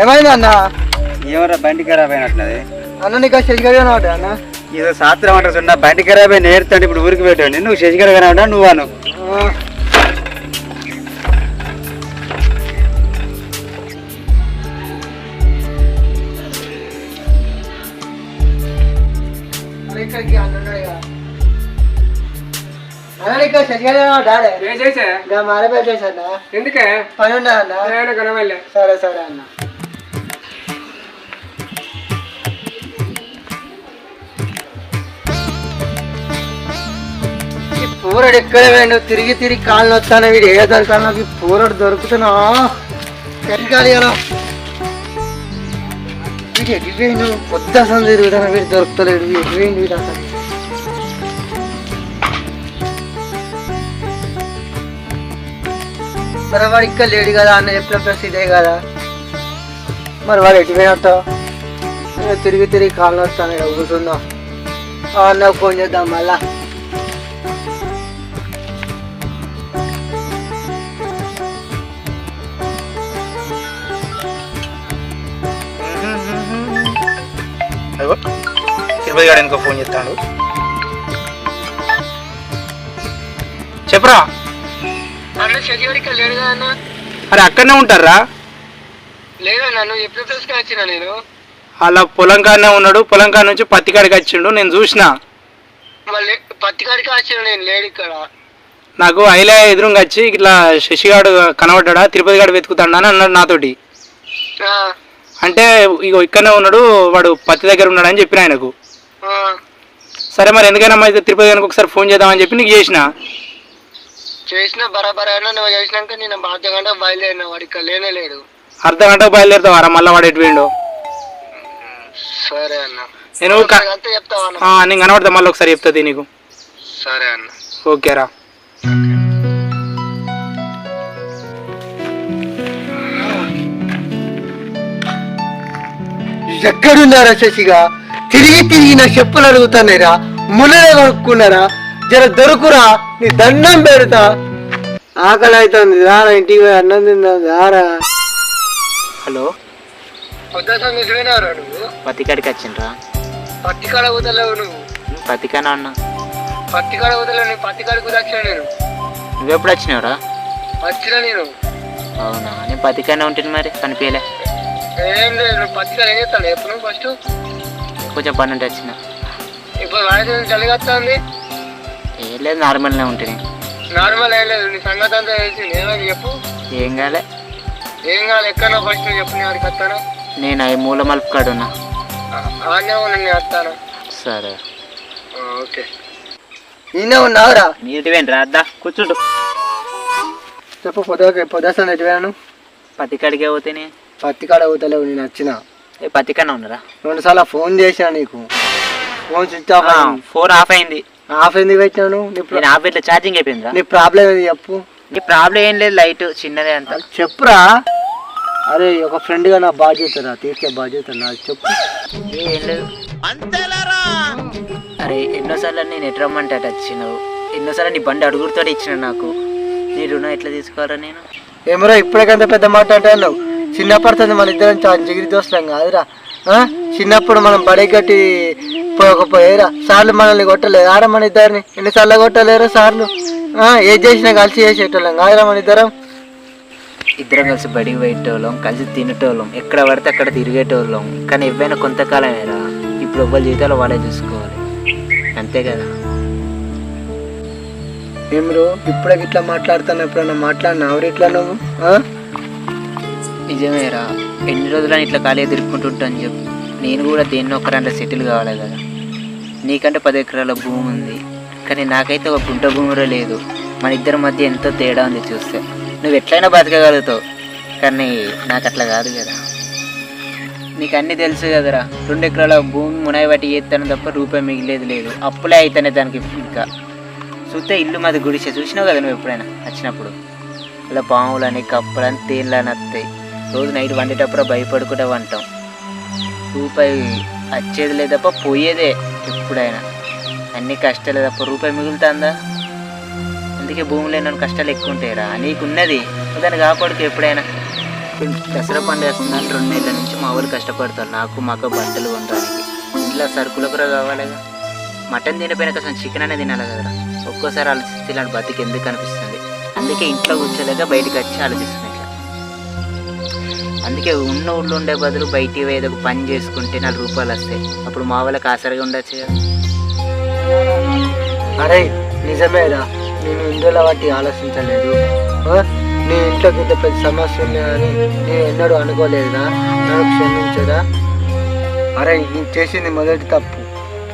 ఏమైంది అన్న? ఏమరా బండి ఖరాబ్ అయినట్లది అన్న నీకు శశిగాడు అనమాట అన్న? ఏదో శాస్త్రం అంటారు చూడ బండి ఖరాబ్ అయి నేర్తాడు ఇప్పుడు ఊరికి పెట్టండి నువ్వు శశికర కనబడా నువ్వు అను ఇక్కడికి. అన్న ఏం చేసా? ఎందుకే? పని ఉన్నా అన్న? సరే సరే అన్న. పూరడు ఎక్కడ వేయండు? తిరిగి తిరిగి కాళ్ళు వస్తాను వీడు. ఏ దొరకాలి నాకు పూరడు దొరుకుతున్నా? వెనకాలి కదా వీడు ఎగిపోయిండు కొత్త అసలు తిరుగుతాను వీడు దొరుకుతలేడు. ఎగిపోయిండు వీడు అసలు? మరి వాడు ఇక్కడ లేడు కదా? అన్న చెప్పిన ప్లస్ ఇదే కదా? మరి వాడు ఎటుపోయినట్టు తిరిగి తిరిగి కాళ్ళు వస్తాను ఇక్కడ కూర్చుందాం ఫోన్ చేద్దాం మళ్ళా. తిరుపతి గారు ఇంకో ఫోన్ చేస్తాడు. చెప్పరా? అరే అక్కడనే ఉంటారా? అలా పొలం కాడనే ఉన్నాడు పొలం కాడ నుంచి పత్తి కాడికి వచ్చిండు నేను చూసిన. నాకు ఐలా ఎదురుగా వచ్చి ఇట్లా శశిగాడు కనబడ్డా తిరుపతి గాడు వెతుకుతాడా అని అన్నాడు నాతోటి. అంటే ఇగో ఇక్కడనే ఉన్నాడు వాడు పత్తి దగ్గర ఉన్నాడు అని చెప్పిన ఆయనకు. సరే మరి ఎందుకైనా అయితే తిరుపతి గారికి ఒకసారి ఫోన్ చేద్దామని చెప్పి నీకు చేసిన? చేసిన బరాబర్ అయినా నువ్వు చేసినాక నేను బాధ్య గంట బయలుదేరిన వాడు ఇక్కడ లేనే లేడు. అర్ధ గంట బయలుదేరుతావారా? మళ్ళీ వాడు ఎటు సరే అన్న. నేను అంతా చెప్తావా నేను కనబడతా మళ్ళీ ఒకసారి చెప్తుంది నీకు సరే అన్న. ఓకేరా ఎక్కడున్నారా శశిగా? తిరిగి తిరిగి నా చెప్పులు అడుగుతానేరా మునలే కొనుక్కున్నారా జర దొరుకురా నీ దండం పెడతా. ఆకలి అవుతుంది రారా ఇంటికి పోయి అన్నం తిందా రారా. హలో? పొద్దున నిజమేనారా నువ్వు? పత్తి కాడికి వచ్చిండ్రా. పత్తి కాడ వదలవు నువ్వు. పత్తి కానా అన్న పత్తి కాడ వదలవు నేను పత్తి కాడకు వచ్చిన నేను. నువ్వెప్పుడు వచ్చినావురా? వచ్చిన నేను. అవునా నేను పత్తి కానే ఉంటుంది మరి కనిపించలే. ఏం లేదు ఏం చేస్తాను ఎప్పుడు ఫస్ట్. కొంచెం పని ఉంటే వచ్చిన. ఇప్పుడు చలిగా వస్తుంది? ఏం లేదు నార్మల్నే ఉంటుంది నార్మల్ ఏం లేదు నీ సంగతి అంతా తెలిసింది. చెప్పు. ఏం కాలే. ఏం కాదు ఎక్కడో ఫస్ట్ చెప్పు నేను అడిగి వస్తాను? నేను అవి మూల మలుపు కాడ ఉన్నా. ఆనే నేను వస్తాను? సరే. ఓకే. నేనే ఉన్నావురా? నీటి వేయండి అద్దా కూర్చుంటు చెప్పు పొద్దు పొద్దుస్తాను ఎటువేను పత్తి కాడికే పోతేనే. పత్తి కాడ పోతలేవు నేను వచ్చిన. ఏ పత్తి కానే ఉన్నారా? రెండు సార్లు ఫోన్ చేశా నీకు. Phone switch off phone off అయింది. ఆఫ్ ఎందుకు పెట్టినాను నీ ప్ర- నేను ఆఫ్ ఇట్లా ఛార్జింగ్ అయిపోయిందిరా. నీ ప్రాబ్లం ఏది చెప్పు. నీ ప్రాబ్లం ఏం లేదు లైట్ చిన్నదే అంత. చెప్పురా. అరే ఒక ఫ్రెండ్గా నా బాధ్యత రా తీర్చే బాధ్యత నాది చెప్పు. ఏం లేదు. అరే ఎన్నోసార్లు నేను ఎటు రమ్మంటే అటు వచ్చినావు ఎన్నోసార్లు నీ బండి అడుగుడుతో ఇచ్చిన నాకు. నీ రుణం ఎట్లా తీసుకోవాలా నేను? ఏమరా ఇప్పటికంత పెద్ద మాట చిన్నప్పటి మన ఇద్దరం చాలా జిగిరి దోస్తున్నాం కాదురా. ఆ? చిన్నప్పుడు మనం బడి కట్టి పోకపోయేరా. సార్లు మనల్ని కొట్టలేదు ఆరా మన ఇద్దరిని ఎన్నిసార్లు కొట్టలేరు సార్లు? ఏది చేసినా కలిసి చేసేటోళ్ళం కాదురా మన ఇద్దరం. ఇద్దరం కలిసి బడికి పోయేటోళ్ళం కలిసి తినేటోళ్ళం. ఎక్కడ పడితే అక్కడ తిరిగేటోళ్ళం. కానీ ఎవైనా కొంతకాలమేరా. ఇప్పుడు ఎవ్వరి జీవితాలు వాళ్ళే చూసుకోవాలి. అంతే కదా? ఏమరు ఇప్పుడే ఇట్లా మాట్లాడుతాను ఎప్పుడన్నా మాట్లాడినా ఎవరు ఇట్లా నువ్వు? నిజమేరా. ఎన్ని రోజులని ఇట్లా ఖాళీ ఎదుర్కొంటుంటాను చెప్పు. నేను కూడా దేన్ని ఒక దాంట్లో సెటిల్ కావాలి కదా. నీకంటే పది ఎకరాల భూమి ఉంది. కానీ నాకైతే ఒక గుంట భూమిలో లేదు. మన ఇద్దరి మధ్య ఎంతో తేడా ఉంది చూస్తే. నువ్వు ఎట్లయినా బతకగలుగుతావు. కానీ నాకు అట్లా కాదు కదా. నీకు అన్నీ తెలుసు కదరా. రెండు ఎకరాల భూమి మునాయి బట్టి చేస్తాను తప్ప రూపాయి మిగిలేదు లేదు. అప్పులే అయితేనే దానికి ఇంకా. చూస్తే ఇల్లు మాది గుడిసే. చూసినావు కదా నువ్వు ఎప్పుడైనా? వచ్చినప్పుడు. ఇలా పాములని కప్పలని తేళ్ళని వస్తాయి రోజు నైట్ వండేటప్పుడు భయపడుకుంటే వంటాం రూపాయి వచ్చేది లేదు తప్ప పోయేదే ఎప్పుడైనా. అన్ని కష్టాలే తప్ప రూపాయి మిగులుతుందా? అందుకే భూమిలో నన్ను కష్టాలు ఎక్కువ ఉంటాయిరా. నీకున్నది. దాన్ని కాపాడుకు ఎప్పుడైనా. దసరా పండుగ వస్తుందని రెండు నెలల నుంచి మా వాళ్ళు కష్టపడతారు. నాకు మాకు బట్టలు కొనడానికి. ఇంట్లో సరుకులు కూడా కావాలిగా. మటన్ తినపోయిన కోసం చికెన్ అనేది తినాలి కదరా. ఒక్కోసారి ఆలోచిస్తే ఇలాంటి బతికి ఎందుకు అనిపిస్తుంది? అందుకే ఇంట్లో కూర్చోలేక బయటకు వచ్చి ఆలోచిస్తుంది అందుకే ఉన్న ఊళ్ళో ఉండే బదులు బయటి ఏదో ఒక పని చేసుకుంటే నాలుగు రూపాయలు వస్తాయి. అప్పుడు మా వాళ్ళకి ఆసరిగా ఉండొచ్చు కదా. అరే నిజమేరా నేను ఇందులో వాటి ఆలోచించలేదు. నీ ఇంట్లో ఇంత పెద్ద సమస్య ఉందని నేను ఎన్నడూ అనుకోలేదురా. నన్ను క్షమించరా? అరే నేను చేసింది మొదటి తప్పు.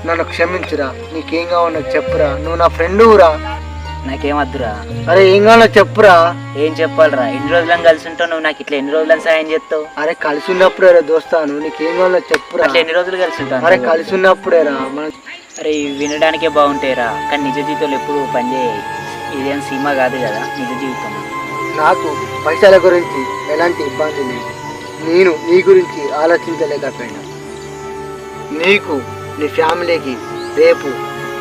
నన్ను క్షమించురా. నీకేం కావాలో చెప్పురా. నువ్వు నా ఫ్రెండురా నాకేమద్దురా? అరే ఏం కావాలో చెప్పురా. ఏం చెప్పాలిరా? ఎన్ని రోజులను కలిసి ఉంటావు నువ్వు? నాకు ఇట్లా ఎన్ని రోజులను సాయం చేస్తావు? అరే కలిసి ఉన్నప్పుడే రా దోస్తాను నీకేం కావాలో చెప్పురా. అట్లా ఎన్ని రోజులు కలిసి ఉంటావు అరే కలిసి ఉన్నప్పుడేరా మనం అరే ఇవి వినడానికే బాగుంటాయిరా. కానీ నిజ జీవితంలో ఎప్పుడు పనిచేయ ఇదేం సీమ కాదు కదా నిజ జీవితం. నాకు పైసల గురించి ఎలాంటి ఇబ్బంది లేదు. నేను నీ గురించి ఆలోచించలేకపోయినా. నీకు నీ ఫ్యామిలీకి రేపు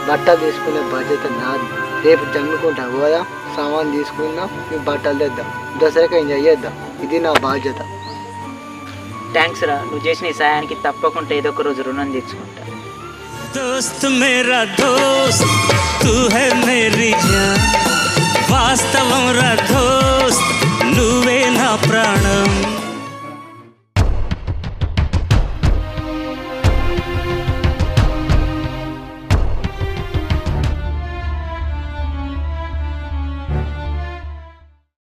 బట్టలు తీసుకునే బాధ్యత నాది. రేపు జమ్ముకుంటాం పోదాం సామాన్ తీసుకుందాం మీ బట్టలు తెద్దాం దసరాకి ఎంజాయ్ చేద్దాం. ఇది నా బాధ్యత. థ్యాంక్స్ రా నువ్వు చేసిన ఈ సాయానికి తప్పకుండా ఏదో ఒక రోజు రుణం తీర్చుకుంటా. దోస్త్ మేరా దోస్త్ తూ హై మేరీ జాన్. వాస్తవం రా దోస్త్ నువ్వే నా ప్రాణం.